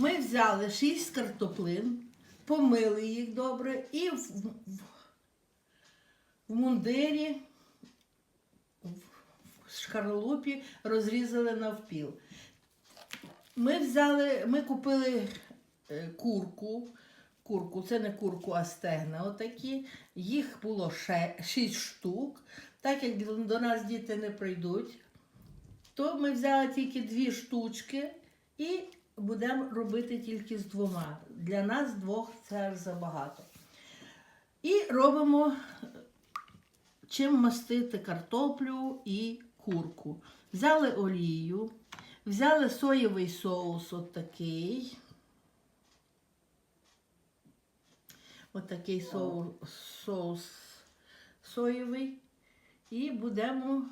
Ми взяли 6 картоплин, помили їх добре і в, в, в мундирі, в шкарлупі розрізали навпіл. Ми взяли, ми купили е, курку. Курку, це не курку, а стегна отакі. Їх було 6 штук. Так як до нас діти не прийдуть, то ми взяли тільки дві штучки і будемо робити тільки з двома. Для нас двох це забагато. І робимо чим мастити картоплю і курку. Взяли олію, взяли соєвий соус отакий. Отакий соус, соус соєвий. І будемо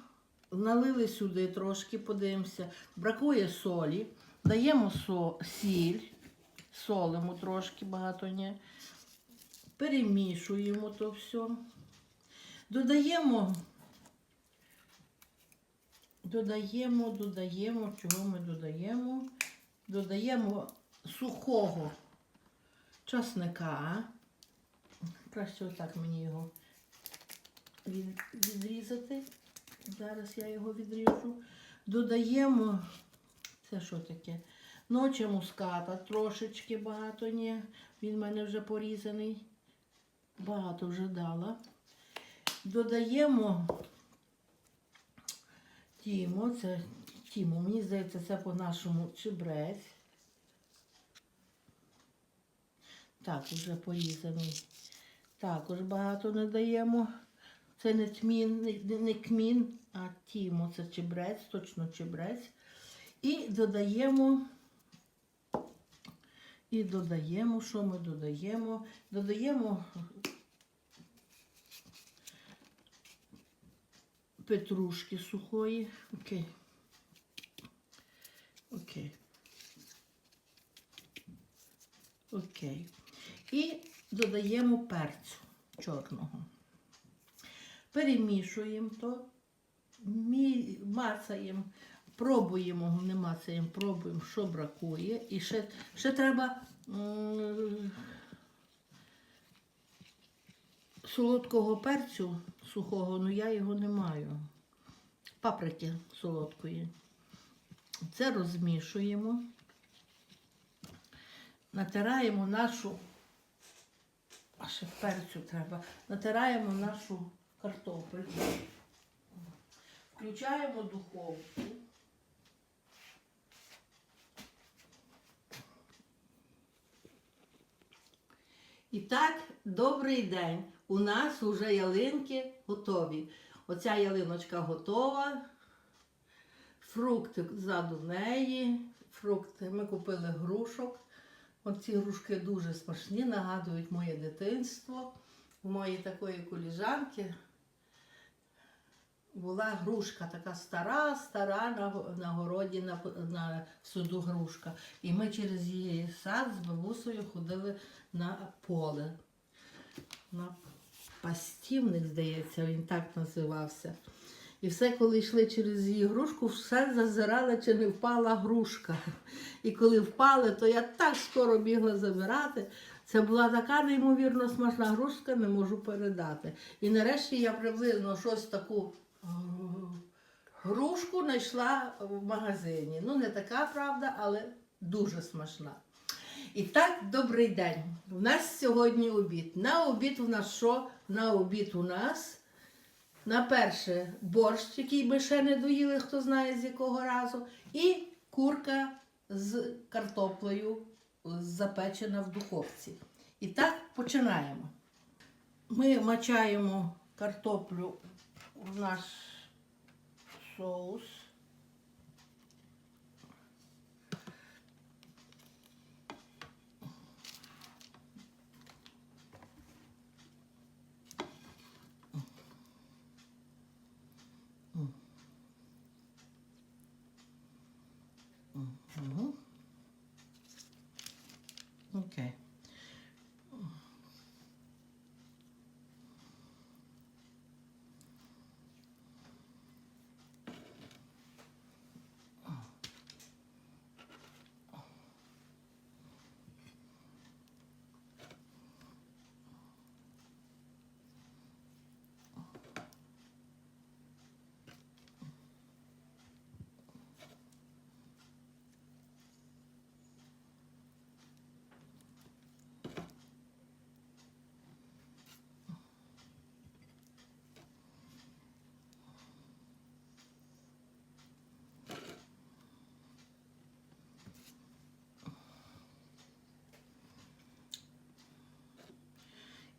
налили сюди трошки, подивимося. Бракує солі. Даємо со, сіль, солимо трошки, багато не. Перемішуємо то все. Додаємо, додаємо, додаємо, чого ми додаємо? Додаємо сухого часника. Краще отак мені його від- відрізати. Зараз я його відріжу. Додаємо, це що таке? Ночі муската, трошечки багато ні. Він в мене вже порізаний. Багато вже дала. Додаємо тімо, це тімо, мені здається, це по-нашому чебрець. Так, вже порізаний. Також багато не даємо. Це не тмін, не, не кмін, а тімо, це чебрець, точно чебрець. І додаємо, і додаємо, що ми додаємо? Додаємо петрушки сухої. Окей. Окей. Окей. І додаємо перцю чорного. Перемішуємо то, мацаємо, пробуємо, мацаємо, пробуємо, що бракує. І ще, ще треба солодкого перцю сухого, але я його не маю. Паприки солодкої. Це розмішуємо. Натираємо нашу, а ще перцю треба, натираємо нашу картопельку. Включаємо духовку. І так, добрий день. У нас вже ялинки готові. Оця ялиночка готова. Фрукти ззаду неї. Фрукти. Ми купили грушок. Оці грушки дуже смачні, нагадують моє дитинство. У моєї такої коліжанки була грушка, така стара, стара на, на городі, на, на в саду грушка. І ми через її сад з бабусею ходили на поле. На пастівник, здається, він так називався. І все, коли йшли через її грушку, все зазирали, чи не впала грушка. І коли впали, то я так скоро бігла забирати. Це була така неймовірно смачна грушка, не можу передати. І нарешті я приблизно щось таку грушку знайшла в магазині. Ну, не така правда, але дуже смачна. І так, добрий день. У нас сьогодні обід. На обід у нас що? На обід у нас на перше борщ, який ми ще не доїли, хто знає з якого разу, і курка з картоплею запечена в духовці. І так починаємо. Ми мачаємо картоплю в наш соус. Мгм. Окей.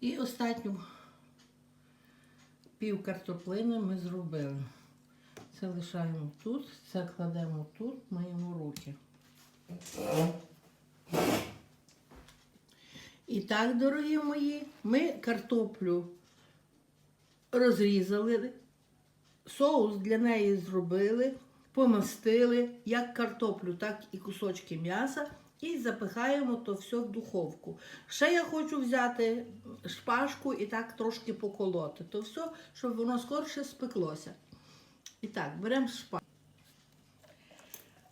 І останню пів картоплини ми зробили. Це лишаємо тут, це кладемо тут, миємо руки. І так, дорогі мої, ми картоплю розрізали, соус для неї зробили, помастили як картоплю, так і кусочки м'яса. І запихаємо то все в духовку. Ще я хочу взяти шпажку і так трошки поколоти. То все, щоб воно скорше спеклося. І так, беремо шпажку.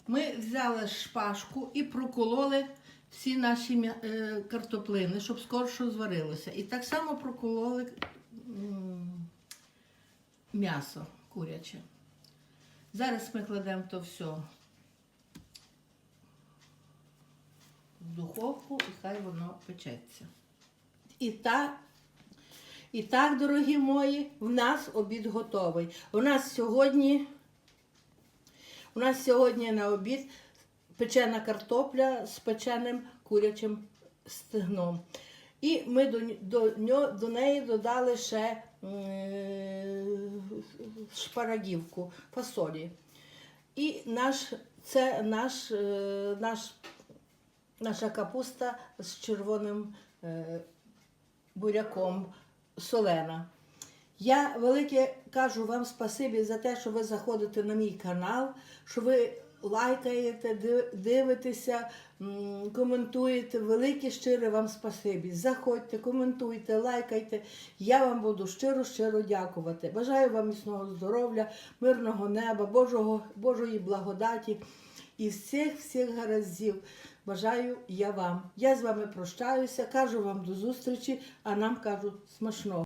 Ми взяли шпажку і прокололи всі наші е, картоплини, щоб скорше зварилося. І так само прокололи м'ясо куряче. Зараз ми кладемо то все в духовку і хай воно печеться. І так, і так, дорогі мої, в нас обід готовий. У нас сьогодні, у нас сьогодні на обід печена картопля з печеним курячим стегном. І ми до, н- до, до неї додали ще е, шпарагівку, фасолі. І наш, це наш, е, наш, наша капуста з червоним е, буряком солена. Я велике кажу вам спасибі за те, що ви заходите на мій канал, що ви лайкаєте, дивитеся, коментуєте. Велике щире вам спасибі. Заходьте, коментуйте, лайкайте. Я вам буду щиро-щиро дякувати. Бажаю вам міцного здоров'я, мирного неба, Божого, Божої благодаті і всіх всіх гараздів. Бажаю я вам. Я з вами прощаюся, кажу вам до зустрічі, а нам кажу смачного.